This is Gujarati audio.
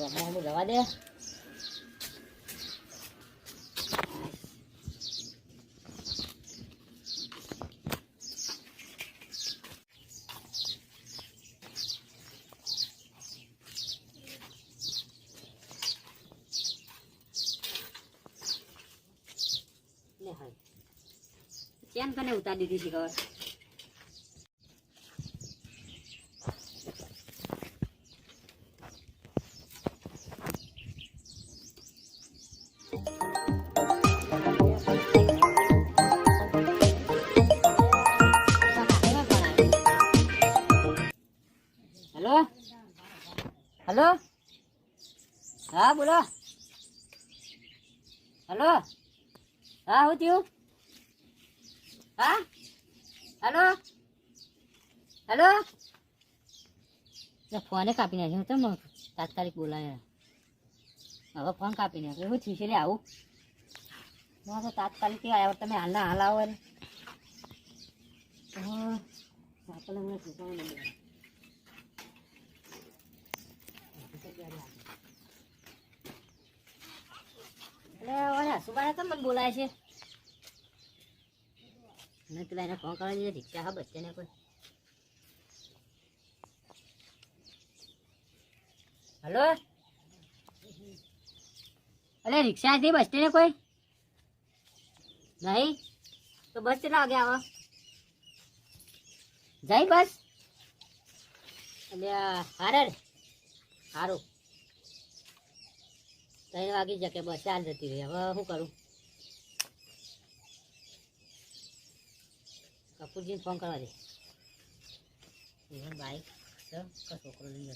ગામમાં હું જવા દે લે હાલ ચેન કને ઉતારી દીધી છે ખબર હેલો? હેલો? હા, બોલો. હેલો? હા, હું થયું? હા? હેલો? હેલો? ફોને કાપી નાખ્યો. તમે તાત્કાલિક બોલાયા. હવે ફોન કાપી નાખ્યો. એવું થયું છે? લે, આવું. હું તો તાત્કાલિક આવ્યા. તમે હાલના હાલ આવો ને હા સાયકલ ઓલા સુબાને કેમ મને બોલાય છે? અને પેલા ફોન કરવા દીધો, રિક્ષા હા બચ્ચે કોઈ. હલો? અરે રિક્ષા હતી બસ સ્ટેન્ડ કોઈ? નહીં? તો બસ કેટલા વાગે આવો? જઈ બસ? એટલે હારે સારું ત્રણ વાગી જકે બસ ચાલ જતી રહી. હવે શું કરું? કપૂરજીને ફોન કરવા દે. બાઈક છોકરો લઈને